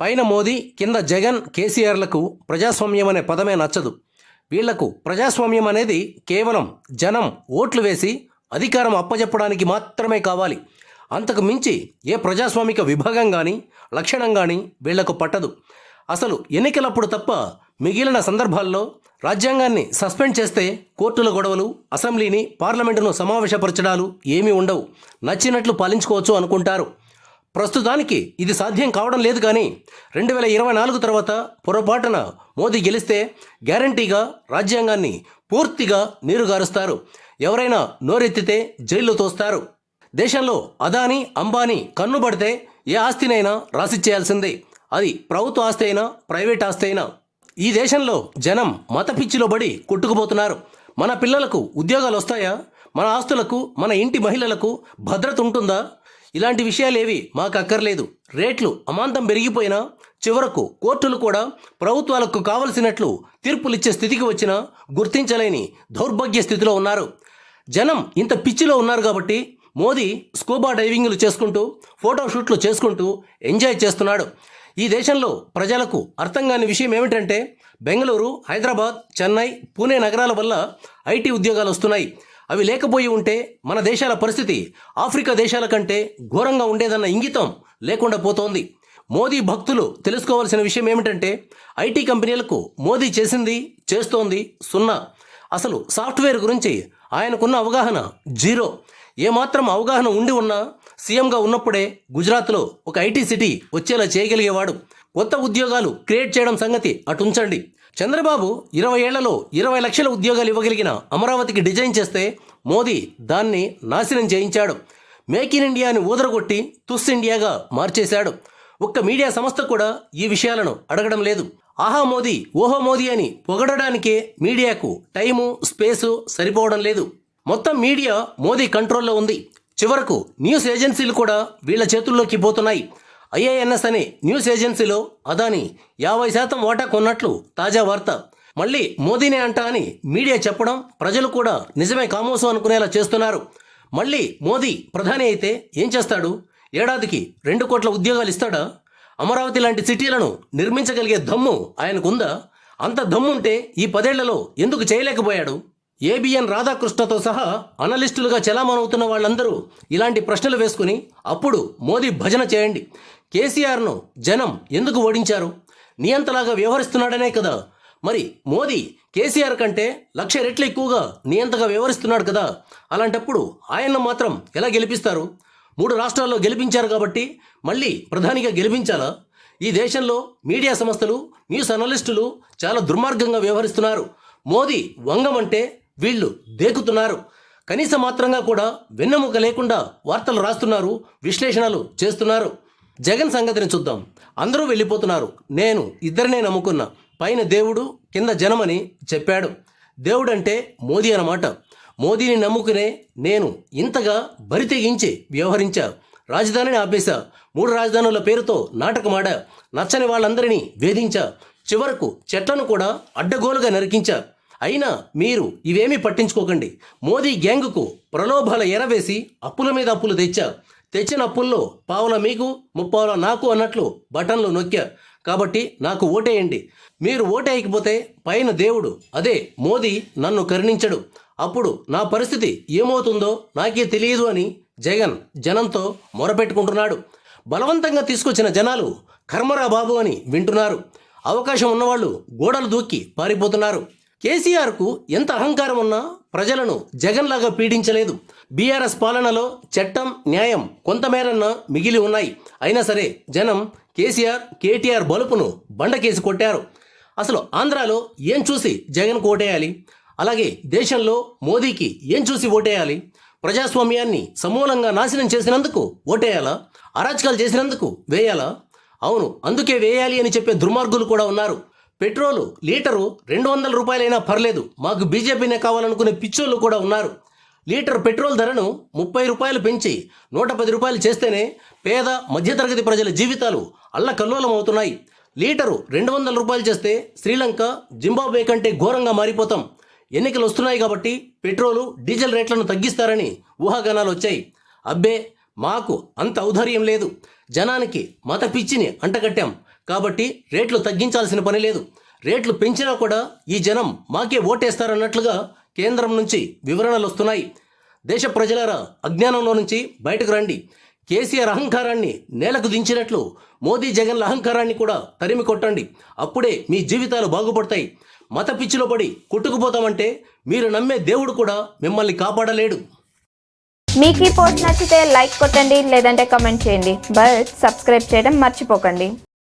పైన మోదీ కింద జగన్ కేసీఆర్లకు ప్రజాస్వామ్యం అనే పదమే నచ్చదు. వీళ్ళకు ప్రజాస్వామ్యం అనేది కేవలం జనం ఓట్లు వేసి అధికారం అప్పజెప్పడానికి మాత్రమే కావాలి. అంతకు మించి ఏ ప్రజాస్వామిక విభాగం కానీ లక్షణం కానీ వీళ్ళకు పట్టదు. అసలు ఎన్నికలప్పుడు తప్ప మిగిలిన సందర్భాల్లో రాజ్యాంగాన్ని సస్పెండ్ చేస్తే కోర్టుల గొడవలు అసెంబ్లీని పార్లమెంటును సమావేశపరచడాలు ఏమీ ఉండవు. నచ్చినట్లు పాలించుకోవచ్చు అనుకుంటారు. ప్రస్తుతానికి ఇది సాధ్యం కావడం లేదు కానీ రెండు వేల ఇరవై నాలుగు తర్వాత పొరపాటున మోదీ గెలిస్తే గ్యారంటీగా రాజ్యాంగాన్ని పూర్తిగా నీరుగారుస్తారు. ఎవరైనా నోరెత్తితే జైల్లో తోస్తారు. దేశంలో అదానీ అంబానీ కన్నుబడితే ఏ ఆస్తినైనా రాసిచ్చేయాల్సిందే. అది ప్రభుత్వ ఆస్తి అయినా ప్రైవేట్ ఆస్తి అయినా ఈ దేశంలో జనం మత పిచ్చిలో పడి కొట్టుకుపోతున్నారు. మన పిల్లలకు ఉద్యోగాలు వస్తాయా మన ఆస్తులకు మన ఇంటి మహిళలకు భద్రత ఉంటుందా? ఇలాంటి విషయాలేవి మాకు అక్కర్లేదు రేట్లు అమాంతం పెరిగిపోయినా చివరకు కోర్టులు కూడా ప్రభుత్వాలకు కావలసినట్లు తీర్పులిచ్చే స్థితికి వచ్చినా గుర్తించలేని దౌర్భాగ్య స్థితిలో ఉన్నారు. జనం ఇంత పిచ్చిలో ఉన్నారు కాబట్టి మోదీ స్కూబా డైవింగ్లు చేసుకుంటూ ఫోటోషూట్లు చేసుకుంటూ ఎంజాయ్ చేస్తున్నాడు. ఈ దేశంలో ప్రజలకు అర్థం కాని విషయం ఏమిటంటే బెంగళూరు హైదరాబాద్ చెన్నై పూణే నగరాల వల్ల ఐటీ ఉద్యోగాలు వస్తున్నాయి. అవి లేకపోయి ఉంటే మన దేశాల పరిస్థితి ఆఫ్రికా దేశాల కంటే ఘోరంగా ఉండేదన్న ఇంగితం లేకుండా పోతోంది. మోదీ భక్తులు తెలుసుకోవాల్సిన విషయం ఏమిటంటే ఐటీ కంపెనీలకు మోదీ చేసింది చేస్తోంది సున్నా. అసలు సాఫ్ట్వేర్ గురించి ఆయనకున్న అవగాహన జీరో. ఏమాత్రం అవగాహన ఉండి ఉన్నా సీఎంగా ఉన్నప్పుడే గుజరాత్లో ఒక ఐటీ సిటీ వచ్చేలా చేయగలిగేవాడు. కొత్త ఉద్యోగాలు క్రియేట్ చేయడం సంగతి అటుంచండి. చంద్రబాబు ఇరవై ఏళ్ళలో ఇరవై లక్షల ఉద్యోగాలు ఇవ్వగలిగిన అమరావతికి డిజైన్ చేస్తే మోదీ దాన్ని నాశనం చేయించాడు. మేక్ ఇన్ ఇండియాని ఊదరగొట్టి తుస్ ఇండియాగా మార్చేశాడు. ఒక్క మీడియా సంస్థ కూడా ఈ విషయాలను అడగడం లేదు. ఆహా మోదీ ఓహో మోదీ అని పొగడడానికే మీడియాకు టైము స్పేసు సరిపోవడం లేదు. మొత్తం మీడియా మోదీ కంట్రోల్లో ఉంది. చివరకు న్యూస్ ఏజెన్సీలు కూడా వీళ్ళ చేతుల్లోకి పోతున్నాయి. ఐఏఎన్ఎస్ అనే న్యూస్ ఏజెన్సీలో అదాని యాభై శాతం వాటా కొన్నట్లు తాజా వార్త. మళ్ళీ మోదీనే అంట అని మీడియా చెప్పడం ప్రజలు కూడా నిజమే కామోసం అనుకునేలా చేస్తున్నారు. మళ్ళీ మోదీ ప్రధాని అయితే ఏం చేస్తాడు? ఏడాదికి రెండు కోట్ల ఉద్యోగాలు ఇస్తాడా? అమరావతి లాంటి సిటీలను నిర్మించగలిగే దమ్ము ఆయనకుందా? అంత దమ్ముంటే ఈ పదేళ్ళలో ఎందుకు చేయలేకపోయాడు? ఏబిఎన్ రాధాకృష్ణతో సహా అనలిస్టులుగా చలామణవుతున్న వాళ్ళందరూ ఇలాంటి ప్రశ్నలు వేసుకుని అప్పుడు మోదీ భజన చేయండి. కేసీఆర్ను జనం ఎందుకు ఓడించారు? నియంతలాగా వ్యవహరిస్తున్నాడనే కదా. మరి మోదీ కేసీఆర్ కంటే లక్ష రెట్లు ఎక్కువగా నియంతగా వ్యవహరిస్తున్నాడు కదా. అలాంటప్పుడు ఆయన్ను మాత్రం ఎలా గెలిపిస్తారు? మూడు రాష్ట్రాల్లో గెలిపించారు కాబట్టి మళ్ళీ ప్రధానిగా గెలిపించాలా? ఈ దేశంలో మీడియా సంస్థలు న్యూస్ అనలిస్టులు చాలా దుర్మార్గంగా వ్యవహరిస్తున్నారు. మోదీ వంగమంటే వీళ్ళు దేకుతున్నారు. కనీస మాత్రంగా కూడా వెన్నెముక లేకుండా వార్తలు రాస్తున్నారు విశ్లేషణలు చేస్తున్నారు. జగన్ సంగతిని చూద్దాం. అందరూ వెళ్ళిపోతున్నారు. నేను ఇద్దరినే నమ్ముకున్నా. పైన దేవుడు కింద జనమని చెప్పాడు. దేవుడంటే మోదీ అన్నమాట. మోదీని నమ్ముకునే నేను ఇంతగా బరి తెగించి వ్యవహరించా. రాజధానిని ఆపేశా. మూడు రాజధానుల పేరుతో నాటకమాడా. నచ్చని వాళ్ళందరినీ వేధించా. చివరకు చెట్లను కూడా అడ్డగోలుగా నరికించా. అయినా మీరు ఇవేమీ పట్టించుకోకండి. మోదీ గ్యాంగుకు ప్రలోభాల ఎరవేసి అప్పుల మీద అప్పులు తెచ్చా. తెచ్చిన అప్పుల్లో పావుల మీకు ముప్పావుల నాకు అన్నట్లు బటన్లు నొక్కా. కాబట్టి నాకు ఓటేయండి. మీరు ఓటేయకపోతే పైన దేవుడు అదే మోదీ నన్ను కరుణించడు. అప్పుడు నా పరిస్థితి ఏమవుతుందో నాకే తెలియదు అని జగన్ జనంతో మొరపెట్టుకుంటున్నాడు. బలవంతంగా తీసుకొచ్చిన జనాలు కర్మరా బాబు అని వింటున్నారు. అవకాశం ఉన్నవాళ్ళు గోడలు దూకి పారిపోతున్నారు. కేసీఆర్కు ఎంత అహంకారం ఉన్నా ప్రజలను జగన్లాగా పీడించలేదు. బీఆర్ఎస్ పాలనలో చట్టం న్యాయం కొంతమేరన్నా మిగిలి ఉన్నాయి. అయినా సరే జనం కేసీఆర్ కేటీఆర్ బలుపును బండకేసి కొట్టారు. అసలు ఆంధ్రాలో ఏం చూసి జగన్ ఓటేయాలి? అలాగే దేశంలో మోదీకి ఏం చూసి ఓటేయాలి? ప్రజాస్వామ్యాన్ని సమూలంగా నాశనం చేసినందుకు ఓటేయాలా? అరాచకాలు చేసినందుకు వేయాలా? అవును అందుకే వేయాలి అని చెప్పే దుర్మార్గులు కూడా ఉన్నారు. పెట్రోలు లీటరు రెండు వందల రూపాయలైనా పర్లేదు. మాకు బీజేపీనే కావాలనుకునే పిచ్చోళ్ళు కూడా ఉన్నారు. లీటర్ పెట్రోల్ ధరను ముప్పై రూపాయలు పెంచి నూట పది రూపాయలు చేస్తేనే పేద మధ్యతరగతి ప్రజల జీవితాలు అల్లకల్లోలం అవుతున్నాయి లీటరు రెండు వందల రూపాయలు చేస్తే శ్రీలంక జింబాబ్వే కంటే ఘోరంగా మారిపోతాం. ఎన్నికలు వస్తున్నాయి కాబట్టి పెట్రోలు డీజిల్ రేట్లను తగ్గిస్తారని ఊహాగానాలు వచ్చాయి. అబ్బే మాకు అంత ఔదార్యం లేదు. జనానికి మత పిచ్చిని అంటగట్టాం. కాబట్టి రేట్లు తగ్గించాల్సిన పని లేదు. రేట్లు పెంచినా కూడా ఈ జనం మాకే ఓటేస్తారన్నట్లుగా కేంద్రం నుంచి వివరణలు వస్తున్నాయి. దేశ ప్రజలారా అజ్ఞానంలో నుంచి బయటకు రండి. కేసీఆర్ అహంకారాన్ని నేలకు దించినట్లు మోదీ జగన్ల అహంకారాన్ని కూడా తరిమి కొట్టండి. అప్పుడే మీ జీవితాలు బాగుపడతాయి. మత పిచ్చిలో పడి కొట్టుకుపోతామంటే మీరు నమ్మే దేవుడు కూడా మిమ్మల్ని కాపాడలేడు. మీకు ఈ పోస్ట్ నచ్చితే లైక్ కొట్టండి లేదంటే కమెంట్ చేయండి. బట్ సబ్స్క్రైబ్ చేయడం మర్చిపోకండి.